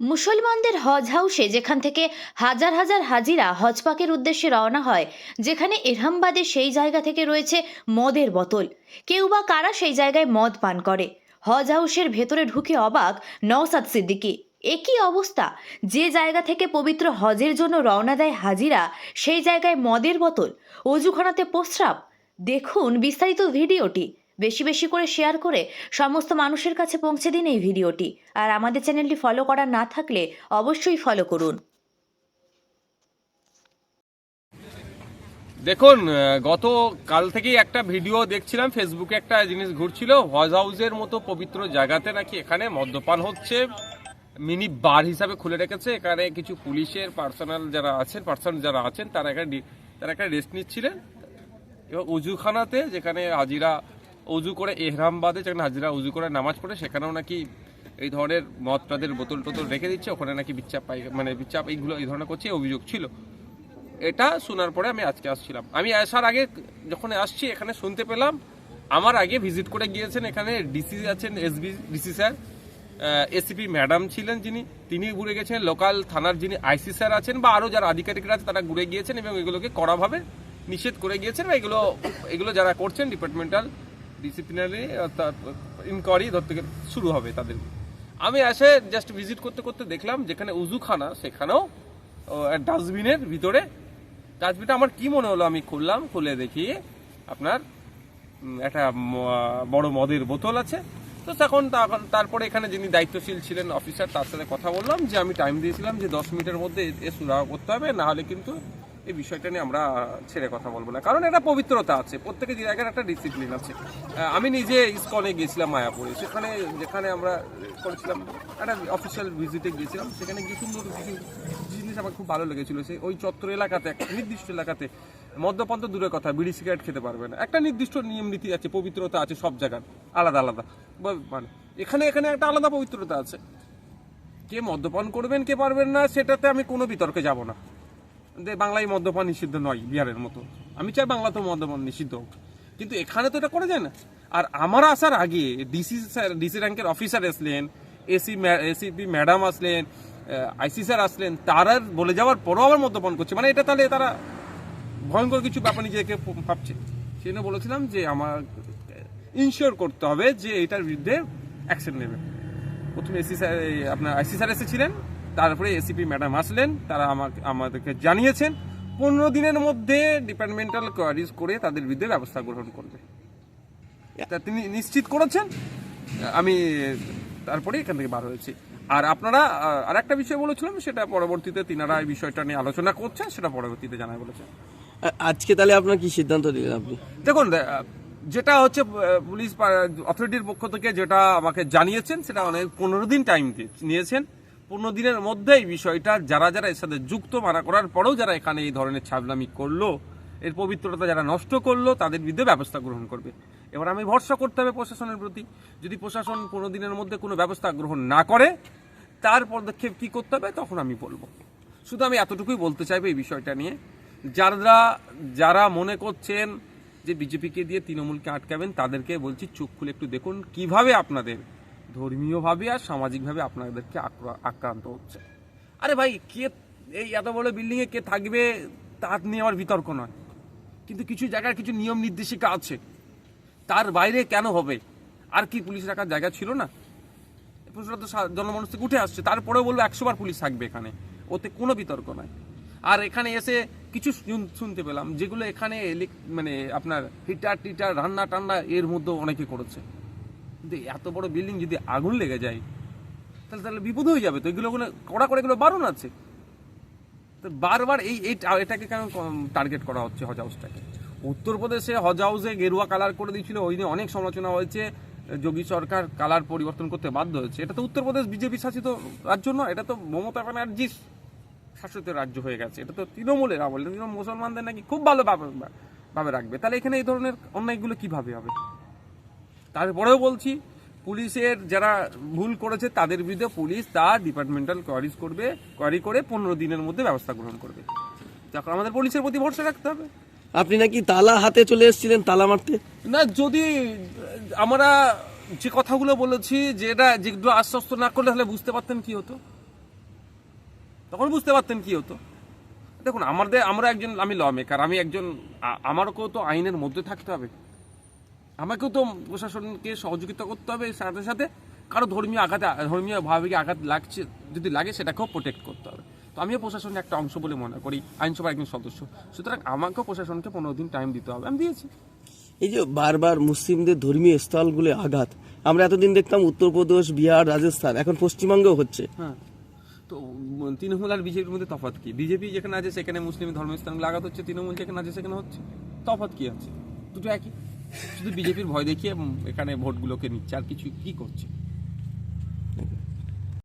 মুসলমানদের হজ হাউসে যেখান থেকে হাজার হাজার হাজিরা হজপাকের উদ্দেশ্যে রওনা হয়, যেখানে এরহামবাদে সেই জায়গা থেকে রয়েছে মদের বোতল। কেউ বা কারা সেই জায়গায় মদ পান করে? হজ হাউসের ভেতরে ঢুকে অবাক নওসাদ সিদ্দিকী। একই অবস্থা? যে জায়গা থেকে পবিত্র হজের জন্য রওনা দেয় হাজিরা, সেই জায়গায় মদের বোতল? অজুখানাতে প্রস্রাব? দেখুন বিস্তারিত ভিডিওটি। বেশি বেশি করে শেয়ার করে সমস্ত মানুষের কাছে পৌঁছে দিন এই ভিডিওটি। আর আমাদের চ্যানেলটি ফলো করা না থাকলে অবশ্যই ফলো করুন। দেখুন গত কাল থেকেই একটা ভিডিও দেখছিলাম ফেসবুকে একটা জিনিস ঘুরছিল হজ হাউসের মতো পবিত্র জায়গাতে নাকি এখানে মদ্যপান হচ্ছে, মিনি বার হিসাবে খুলে রেখেছে, এখানে কিছু পুলিশের পার্সোনাল যারা আছেন পার্সন যারা আছেন, তারা এখানে তারা একটা রেস্ট নিচ্ছিলেন এবং উজুখানাতে যেখানে হাজিরা উজু করে এহরামবাদে যেখানে হাজিরা উজু করে নামাজ পড়ে, সেখানেও নাকি এই ধরনের মদ টাদের বোতল টোতল রেখে দিচ্ছে, ওখানে নাকি বিচাপ পাই মানে বিচাপ এইগুলো এই ধরনের করছে অভিযোগ ছিল। এটা শোনার পরে আমি আজকে আসছিলাম। আমি আসার আগে যখন আসছি, এখানে শুনতে পেলাম, আমার আগে ভিজিট করে গিয়েছেন এখানে ডিসি আছেন, SB, DC sir ACP madam ছিলেন যিনি, তিনি ঘুরে গেছেন, লোকাল থানার যিনি আইসি স্যার আছেন, বা আরও যারা আধিকারিকরা আছে, তারা ঘুরে গিয়েছেন এবং এগুলোকে কড়াভাবে নিষেধ করে গিয়েছেন, বা এগুলো এগুলো যারা করছেন ডিপার্টমেন্টাল ডিসিপ্লিনারি অর্থাৎ ইনকোয়ারি ধরতে শুরু হবে তাদের। আমি এসে জাস্ট ভিজিট করতে করতে দেখলাম যেখানে উজুখানা, সেখানেও ডাস্টবিনের ভিতরে। ডাস্টবিনটা আমার কি মনে হলো আমি খুললাম, খুলে দেখি আপনার একটা বড় মদের বোতল আছে। তো তখন তারপরে এখানে যিনি দায়িত্বশীল ছিলেন অফিসার তার সাথে কথা বললাম যে আমি টাইম দিয়েছিলাম যে দশ মিনিটের মধ্যে এ সুরাহা করতে হবে, না হলে কিন্তু এই বিষয়টা নিয়ে আমরা ছেড়ে কথা বলব না। কারণ এটা পবিত্রতা আছে, প্রত্যেকের জায়গার একটা ডিসিপ্লিন আছে। আমি নিজে ইসকনে গিয়েছিলাম মায়াপুরে। সেখানে, যেখানে আমরা করেছিলাম একটা অফিসিয়াল ভিজিটে গিয়েছিলাম। সেখানে গিয়ে সুন্দর কিছু জিনিস আমার খুব ভালো লেগেছিল। সেই ওই চত্বর এলাকাতে, একটা নির্দিষ্ট এলাকাতে মদ্যপান তো দূরের কথা, বিড়ি সিগারেট খেতে পারবে না। একটা নির্দিষ্ট নিয়ম নীতি আছে, পবিত্রতা আছে সব জায়গার, আলাদা আলাদা। মানে এখানে এখানে একটা আলাদা পবিত্রতা আছে। কে মদ্যপান করবেন, কে পারবেন না, সেটাতে আমি কোনো বিতর্কে যাব না। যে বাংলায় মদ্যপান নিষিদ্ধ নয়, বিহারের মতো। আমি চাই বাংলাতেও মদ্যপান নিষিদ্ধ হোক। কিন্তু এখানে তো এটা করা যায় না। আর আমার আসার আগে ডিসি স্যার, ডিসি র্যাঙ্কের অফিসার আসলেন, এসি এসিপি ম্যাডাম আসলেন আইসি স্যার আসলেন, তারা বলে যাওয়ার পরও আবার মদ্যপান করছে। মানে এটা তাহলে তারা ভয়ঙ্কর কিছু ব্যাপার নিজেকে ভাবছে। সেই জন্য বলেছিলাম যে আমার ইনশিওর করতে হবে যে এটার বিরুদ্ধে অ্যাকশন নেবে। প্রথমে এসি স্যার আপনার আইসি স্যার এসেছিলেন তারপরে এসিপি ম্যাডাম আসলেন তারা আমাকে আমাদেরকে জানিয়েছেন পনেরো দিনের মধ্যে ডিপার্টমেন্টাল কোয়ারিজ করে তাদের বিরুদ্ধে ব্যবস্থা গ্রহণ করবে। তা তিনি নিশ্চিত করেছেন? আমি তারপরে এখান থেকে বার হয়েছি। আর আপনারা আর একটা বিষয় বলেছিলাম সেটা পরবর্তীতে তিনারা এই বিষয়টা নিয়ে আলোচনা করছেন সেটা পরবর্তীতে জানাই বলেছেন। আজকে তাহলে আপনার কি সিদ্ধান্ত দিলেন আপনি? দেখুন যেটা হচ্ছে পুলিশ অথরিটির পক্ষ থেকে যেটা আমাকে জানিয়েছেন সেটা অনেক পনেরো দিন টাইম নিয়েছেন। পনেরো দিনের মধ্যে এই বিষয়টা যারা যারা এর সাথে যুক্ত মানা করার পরেও যারা এখানে এই ধরনের ছাবলামি করল, এর পবিত্রতা যারা নষ্ট করল, তাদের বিরুদ্ধে ব্যবস্থা গ্রহণ করবে। এবার আমি ভরসা করতে হবে প্রশাসনের প্রতি। যদি প্রশাসন পনেরো দিনের মধ্যে কোনো ব্যবস্থা গ্রহণ না করে, তার পদক্ষেপ কি করতে হবে তখন আমি বলব। শুধু আমি এতটুকুই বলতে চাইব এই বিষয়টা নিয়ে। যারা যারা মনে করছেন যে বিজেপিকে দিয়ে তৃণমূলকে আটকাবেন, তাদেরকে বলছি, চোখ খুলে একটু দেখুন কীভাবে আপনাদের ধর্মীয়ভাবে আর সামাজিকভাবে আপনাদেরকে আক্রা- আক্রান্ত হচ্ছে। আরে ভাই, কে এই এত বড় বিল্ডিংয়ে কে থাকবে, তার নিয়ে আমার বিতর্ক নয়। কিন্তু কিছু জায়গার কিছু নিয়ম নির্দেশিকা আছে। তার বাইরে কেন হবে? আর কি পুলিশ রাখার জায়গা ছিল না? প্রশ্নটা তো জনমানুষ থেকে উঠে আসছে। তারপরেও বলব একশো বার পুলিশ থাকবে এখানে। ওতে কোনো বিতর্ক নাই আর এখানে এসে কিছু শুন- শুনতে পেলাম, যেগুলো এখানে মানে আপনার হিটার টিটার রান্না টান্না এর মধ্যে অনেকে করেছে। কিন্তু এত বড় বিল্ডিং যদি আগুন লেগে যায়, তাহলে তাহলে বিপদ হয়ে যাবে। তো এগুলো কড়া করে এগুলো বারণ আছে। তো বারবার এই এটাকে কেন টার্গেট করা হচ্ছে হজ হাউসটাকে উত্তরপ্রদেশে হজ হাউসে গেরুয়া কালার করে দিয়েছিল, ওই নিয়ে অনেক সমালোচনা হয়েছে। যোগী সরকার কালার পরিবর্তন করতে বাধ্য হয়েছে। এটা তো উত্তরপ্রদেশ বিজেপি শাসিত রাজ্য নয়, এটা তো মমতা ব্যানার্জি শাসিত রাজ্য হয়ে গেছে। এটা তো তৃণমূলের আমল তৃণমূল মুসলমানদের নাকি খুব ভালো ভাবে রাখবে। তাহলে এখানে এই ধরনের অন্যায়গুলো কীভাবে হবে? তারপরেও বলছি পুলিশের যারা ভুল করেছে তাদের বিরুদ্ধে পুলিশ তার ডিপার্টমেন্টাল কোয়ারিজ করবে কোয়ারি করে পনেরো দিনের মধ্যে ব্যবস্থা গ্রহণ করবে। তখন আমাদের পুলিশের প্রতি ভরসা রাখতে হবে। আপনি নাকি তালা হাতে চলে এসেছিলেন তালা মারতে? না যদি আমরা যে কথাগুলো বলেছি যে এটা যেগুলো আশ্বস্ত না করলে তাহলে বুঝতে পারতেন কি হতো? তখন বুঝতে পারতেন কি হতো? দেখুন আমাদের আমরা একজন আমি ল মেকার আমি একজন আমারকেও তো আইনের মধ্যে থাকতে হবে। আমাকেও তো প্রশাসনকে সহযোগিতা করতে হবে সাথে সাথে কারও ধর্মীয় আঘাতে ধর্মীয় ভাবে আঘাত লাগছে যদি লাগে সেটাকেও প্রোটেক্ট করতে হবে। তো আমিও প্রশাসনের একটা অংশ বলে মনে করি আইনসভার একজন সদস্য। সুতরাং আমাকেও প্রশাসনকে পনেরো দিন টাইম দিতে হবে আমি দিয়েছি। এই যে বারবার মুসলিমদের ধর্মীয় স্থলগুলো আঘাত আমরা এতদিন দেখতাম উত্তরপ্রদেশ বিহার রাজস্থান এখন পশ্চিমবঙ্গেও হচ্ছে। হ্যাঁ। তো তৃণমূল আর বিজেপির মধ্যে তফাৎ কি? বিজেপি যেখানে আছে সেখানে মুসলিম ধর্মস্থানগুলো আঘাত হচ্ছে তৃণমূল যেখানে আছে সেখানে হচ্ছে। তফাৎ কি আছে? দুটো একই। শুধু বিজেপির ভয় দেখিয়ে এখানে ভোটগুলোকে নিচ্ছে আর কিছু কি করছে?